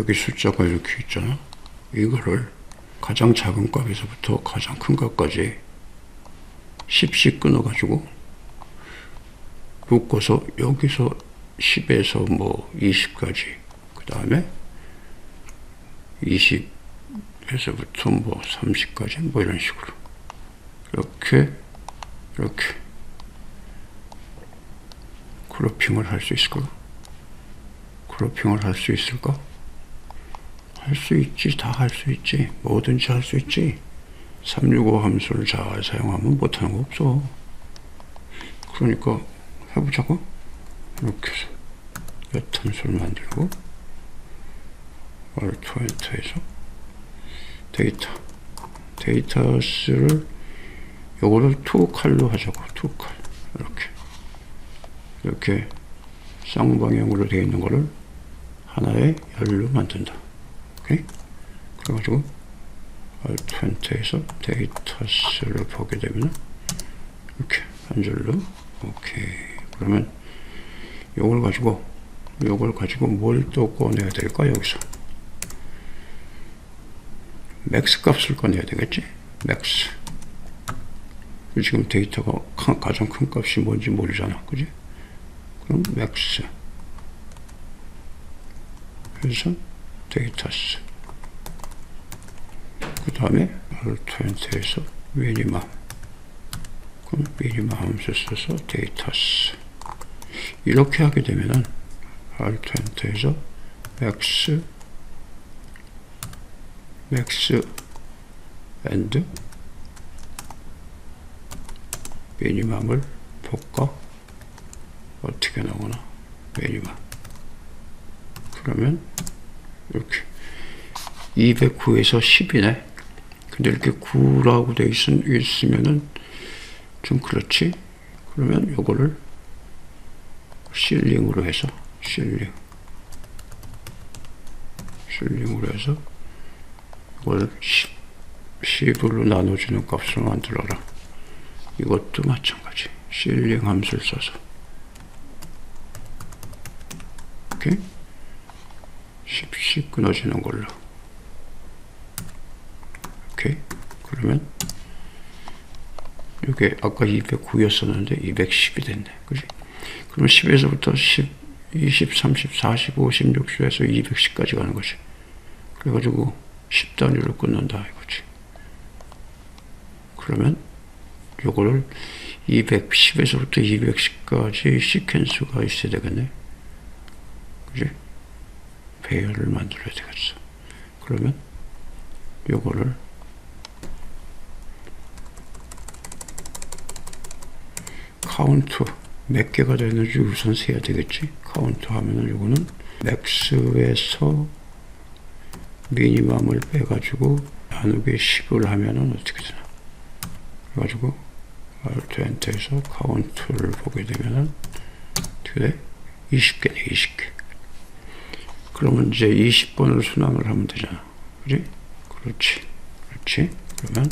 여기 숫자가 이렇게 있잖아. 이거를 가장 작은 값에서부터 가장 큰 값까지 10씩 끊어가지고 묶어서 여기서 10에서 뭐 20까지 그 다음에 20에서부터 뭐 30까지 뭐 이런 식으로 이렇게 이렇게 그룹핑을 할 수 있을까? 그룹핑을 할 수 있을까? 할 수 있지, 다 할 수 있지, 뭐든지 할 수 있지. 365 함수를 잘 사용하면 못하는 거 없어. 그러니까 해보자고. 이렇게 해서 몇 함수를 만들고 알트 엔터에서 데이터 데이터스를 요거를 투 칼로 하자고 투칼 이렇게 이렇게 쌍방향으로 되어 있는 거를 하나의 열로 만든다. 오케이? 그래가지고 알트 엔터에서 데이터스를 보게 되면 이렇게 한 줄로 오케이. 그러면 요걸 가지고 요걸 가지고 뭘 또 꺼내야 될까 여기서? 맥스 값을 꺼내야 되겠지? 맥스. 지금 데이터가 가- 가장 큰 값이 뭔지 모르잖아. 그지? 그럼 맥스. 그래서 데이터스 그 다음에 알트엔트에서 미니멈 그럼 미니멈 함수 써서 데이터스 이렇게 하게 되면은 알트엔트에서 맥스 맥스 앤드 미니멈을 볼까? 어떻게 나오나? 미니멈 그러면 이렇게 209에서 10이네? 근데 이렇게 9라고 돼 있, 있으면은 좀 그렇지? 그러면 요거를 실링으로 해서 실링. 실링으로 해서 이걸 10, 10으로 나눠주는 값을 만들어라. 이것도 마찬가지. 실링 함수를 써서. 오케이 10씩 끊어지는 걸로. 오케이? 그러면 이게 아까 209였었는데 210이 됐네. 그지? 그러면 10에서부터 10, 20, 30, 40, 50, 60에서 210까지 가는 거지. 그래가지고 10단위로 끊는다 이거지. 그러면 요거를 210에서부터 210까지 시퀀스가 있어야 되겠네. 그지 배열을 만들어야 되겠어. 그러면 요거를 카운트 몇 개가 되는지 우선 세야 되겠지? 카운트 하면은 요거는 맥스에서 미니멈을 빼가지고 나누기 10을 하면은 어떻게 되나? 그래가지고 알트 엔터에서 카운트를 보게 되면은 어떻게 돼? 20개네 20개 그러면 이제 20번을 순항을 하면 되잖아. 그지? 그렇지. 그렇지? 그러면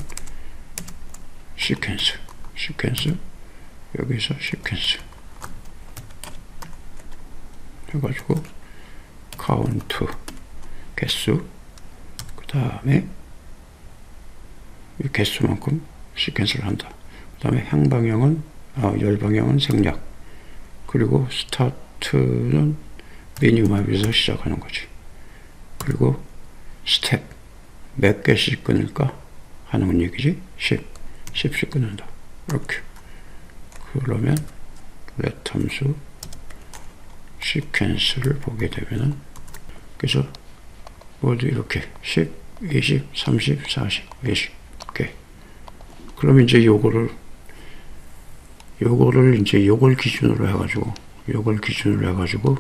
시퀀스 시퀀스 여기서 시퀀스 해가지고 카운트 개수 그 다음에 이 개수만큼 시퀀스를 한다. 그 다음에 향방향은 아, 열방향은 생략. 그리고 스타트는 미니멈에서 시작하는 거지. 그리고 스텝 몇 개씩 끊을까 하는 얘기지? 10 10씩 끊는다. 이렇게. 그러면 렛 함수 시퀀스를 보게 되면은 그래서 모두 이렇게 10, 20, 30, 40, 50 이렇게 그럼 이제 요거를 요거를 이제 요걸 기준으로 해가지고 요걸 기준으로 해가지고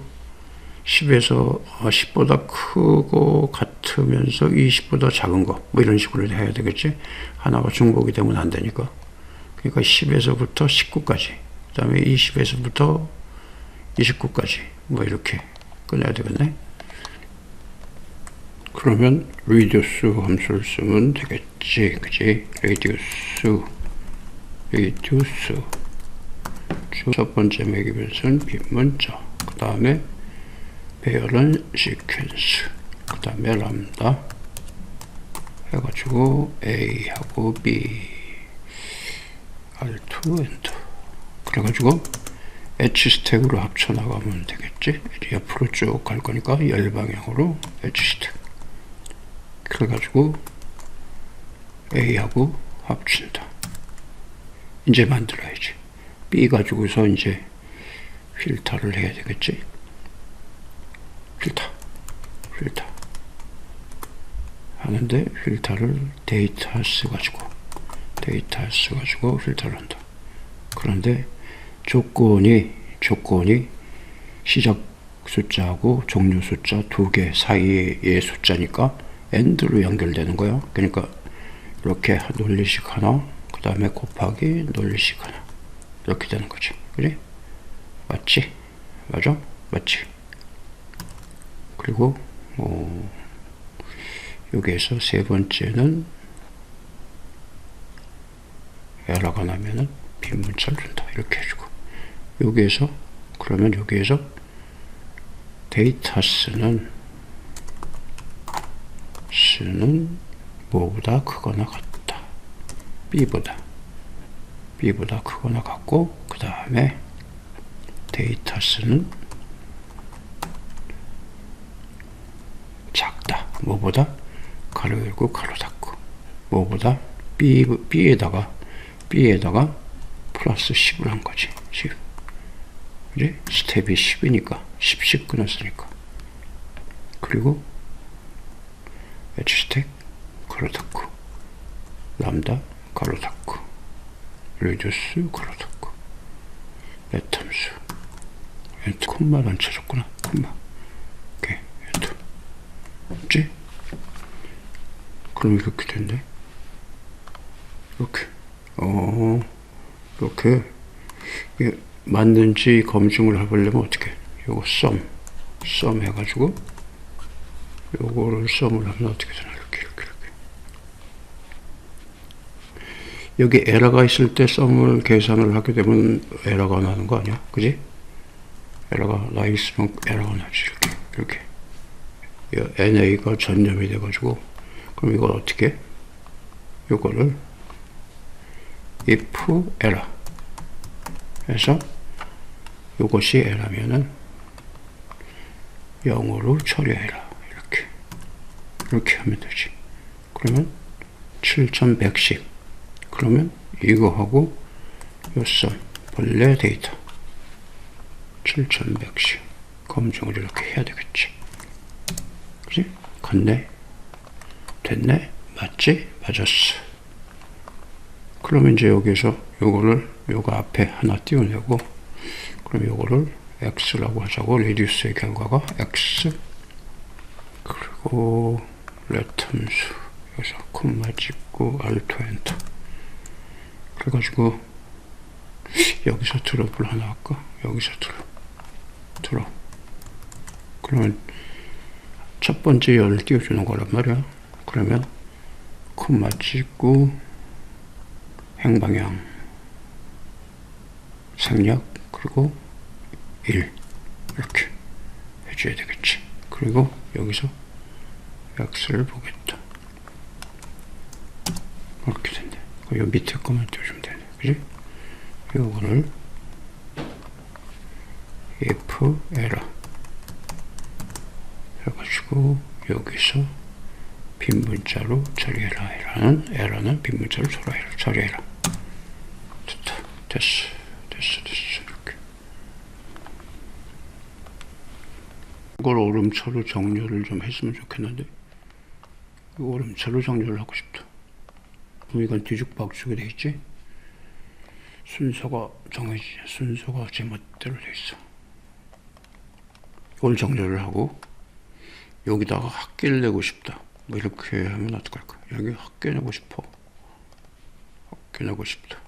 10에서 10보다 크고 같으면서 20보다 작은 거 뭐 이런 식으로 해야 되겠지? 하나가 중복이 되면 안 되니까. 그러니까 10에서부터 19까지 그 다음에 20에서부터 29까지 뭐 이렇게 끊어야 되겠네. 그러면 reduce 함수를 쓰면 되겠지 그지? reduce reduce 첫 번째 매기면서는 빈문자 그 다음에 배열은 시퀀스 그 다음에 람다 해가지고 A하고 B. R2 엔터. 그래가지고 H 스택으로 합쳐 나가면 되겠지? 옆으로 쭉 갈 거니까 열 방향으로 H 스택. 그래가지고 A하고 합친다. 이제 만들어야지. B 가지고서 이제 필터를 해야 되겠지 필터 하는데 필터를 데이터 써가지고 데이터 써가지고 필터를 한다. 그런데 조건이 조건이 시작 숫자하고 종료 숫자 두 개 사이의 숫자니까 end로 연결되는 거야. 그러니까 이렇게 논리식 하나 그 다음에 곱하기 논리식 하나. 이렇게 되는 거지. 그래 맞지? 맞아? 맞지? 그리고 어, 여기에서 세 번째는 에러가 나면은 빈 문자를 준다. 이렇게 해주고. 여기에서 그러면 여기에서 데이터 쓰는 쓰는 뭐보다 크거나 같다. B보다. B보다 크거나 같고 그 다음에 데이터 쓰는 작다 뭐보다 가로 열고 가로 닫고 뭐보다 b, b에다가 b에다가 플러스 10을 한 거지 10 그지? 스텝이 10이니까 10씩 끊었으니까 그리고 H스택 가로 닫고 람다 가로 닫고 레디우스 가로 닫고 메탐수 엔터 콤마를 안 쳐줬구나 콤마 오케이 엔터 맞지? 그럼 이렇게 된대 이렇게. 어 이렇게. 이게 맞는지 검증을 해보려면 어떻게? 요거 썸, 썸 해가지고 요거를 썸을 하면 어떻게 되나? 이렇게 이렇게 이렇게. 여기 에러가 있을 때 썸을 계산을 하게 되면 에러가 나는 거 아니야? 그지? 에러가 나 있으면 에러가 나지 이렇게. 이렇게. NA가 전염이 돼가지고 그럼 이걸 어떻게 요거를 if error 해서 이것이 에라면은 0으로 처리해라. 이렇게. 이렇게 하면 되지. 그러면 7110 그러면 이거하고 요선 본래 데이터. 7110 검증을 이렇게 해야 되겠지. 그지? 갔네 됐네? 맞지? 맞았어. 그러면 이제 여기서 요거를 요거 앞에 하나 띄워내고. 그럼 요거를 x라고 하자고 레디우스의 결과가 x. 그리고 레텀수. 여기서 콤마 찍고 알트 엔터 그래가지고 여기서 드롭을 하나 할까? 여기서 드롭. 드롭. 그러면 첫 번째 열을 띄워주는 거란 말이야 그러면 콤마 찍고 행방향. 생략 그리고 1 이렇게 해줘야 되겠지. 그리고 여기서 x를 보겠다. 이렇게 된대. 요 밑에 거만 띄워주면 되네. 그지? 요거를 if error 해가지고 여기서 빈 문자로 처리해라 에러는 빈 문자로 처리해라 처리해라. 됐다. 됐어. 됐어 됐어. 이렇게. 이걸 오름차로 정렬을 좀 했으면 좋겠는데. 이 오름차로 정렬을 하고 싶다. 그럼 이건 뒤죽박죽이 돼 있지? 순서가 정해지 순서가 제 멋대로 돼 있어. 이걸 정렬을 하고 여기다가 학기를 내고 싶다 뭐 이렇게 하면 어떡할까? 여기 학기 내고 싶어. 학기 내고 싶다.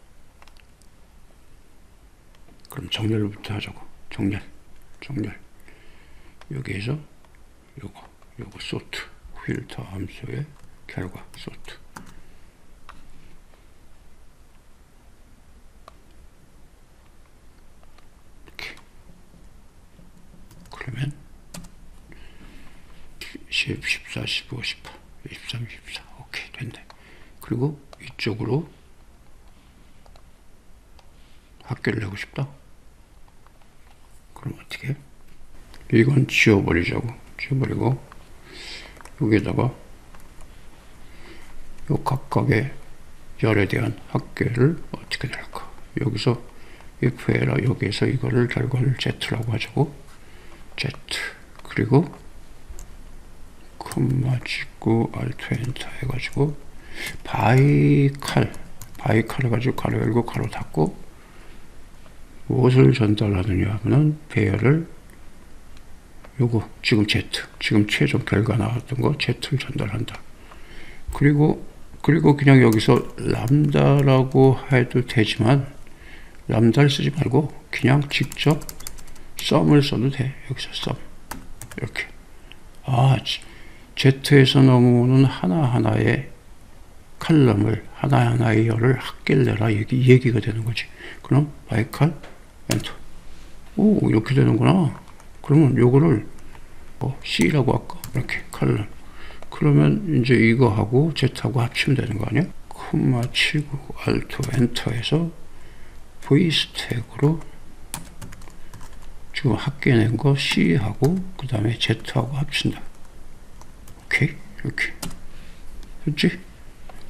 그럼 정렬부터 하자고. 정렬. 정렬. 여기에서 요거. 요거 소트. 필터 함수의 결과. 소트 이렇게 그러면 10, 14, 15, 18, 23, 24. 오케이, 됐네. 그리고 이쪽으로 학교를 내고 싶다. 그럼 어떻게 해? 이건 지워버리자고. 지워버리고, 여기에다가 요 각각의 열에 대한 합계를 어떻게 될까? 여기서 if 에라 여기에서 이거를 결과를 z라고 하자고. z 그리고 콤마 찍고 알트 엔터 해가지고 바이칼 바이칼을 가지고 가로 열고 가로 닫고 무엇을 전달하느냐 하면은 배열을 요거 지금 Z 지금 최종 결과 나왔던 거 Z를 전달한다. 그리고 그리고 그냥 여기서 람다라고 해도 되지만 람다를 쓰지 말고 그냥 직접 썸을 써도 돼. 여기서 썸 이렇게 아 Z에서 넘어오는 하나하나의 칼럼을 하나하나의 열을 합계를 내라 얘기, 얘기가 되는 거지. 그럼 바이칼 엔터 오 이렇게 되는구나. 그러면 요거를 뭐 C라고 할까? 이렇게 칼럼. 그러면 이제 이거하고 Z하고 합치면 되는 거 아니야? 콤마 치고 알트 엔터해서 V 스택으로 지금 합계낸 거 C하고 그 다음에 Z하고 합친다. 오케이 이렇게. 됐지?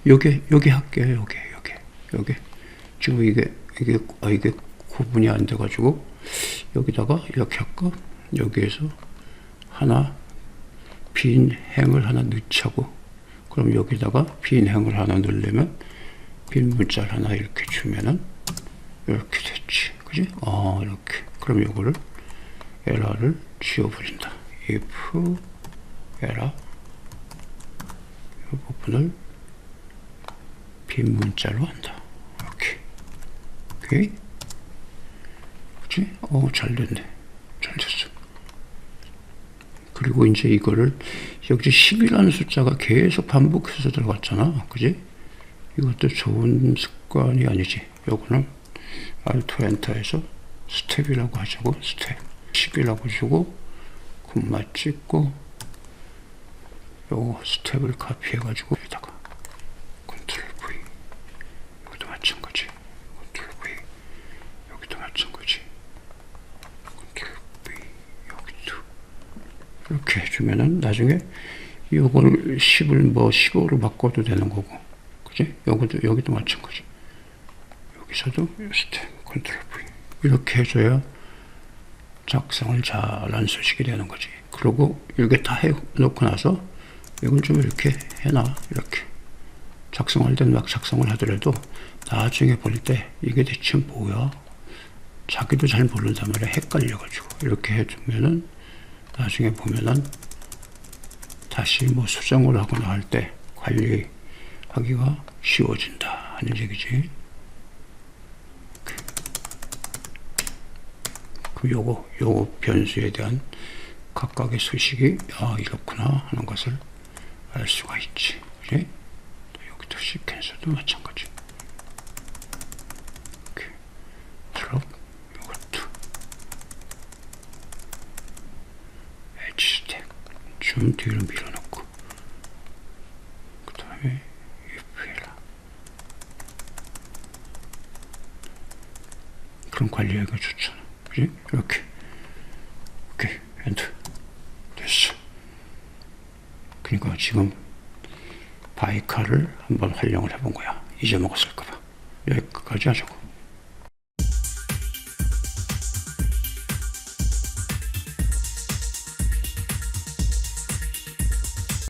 요게 요게 할게요 요게 요게 요게. 지금 이게 이게 아 이게 구분이 안 돼가지고 여기다가 이렇게 할까? 여기에서 하나 빈 행을 하나 넣자고. 그럼 여기다가 빈 행을 하나 넣으려면 빈 문자를 하나 이렇게 주면은 이렇게 됐지. 그지? 어 이렇게. 그럼 요거를 에러를 지워버린다. if 에러. 이 부분을 빈 문자로 한다. 이렇게. 오케이. 그치? 어, 잘 됐네. 잘 됐어. 그리고 이제 이거를, 여기 10이라는 숫자가 계속 반복해서 들어갔잖아. 그지? 이것도 좋은 습관이 아니지. 요거는 알트 엔터에서 스텝이라고 하자고. 스텝. 10이라고 주고, 콤마 찍고, 요 스텝을 카피해가지고 여기다가 컨트롤 V. 여기도 마찬가지. 컨트롤 V. 여기도 마찬가지. 컨트롤 V. 여기도. 이렇게 해주면은 나중에 요거를 10을 뭐 15로 바꿔도 되는 거고. 그지? 여기도 여기도 마찬가지. 여기서도 스텝 컨트롤 V. 이렇게 해줘야 작성을 잘한 소식이 되는 거지. 그리고 이렇게 다 해놓고 나서 이걸 좀 이렇게 해놔. 이렇게 작성할 때는 막 작성을 하더라도 나중에 볼 때 이게 대체 뭐야? 자기도 잘 모른단 말이야. 헷갈려가지고. 이렇게 해두면은 나중에 보면은 다시 뭐 수정을 하거나 할 때 관리하기가 쉬워진다. 하는 얘기지. 그 요거 요거 변수에 대한 각각의 소식이 아 이렇구나 하는 것을 알 수가 있지. 그래? 여기도 시퀀서도 마찬가지. 이렇게 드롭 이것도 엣지 스택 좀 뒤로 밀어놓고 그 다음에 if에라 그런 관리하기가 좋잖아. 그지? 이렇게 오케이 엔터. 그러니까 지금 바이카를 한번 활용을 해본 거야. 잊어먹었을까봐. 여기까지 하자고.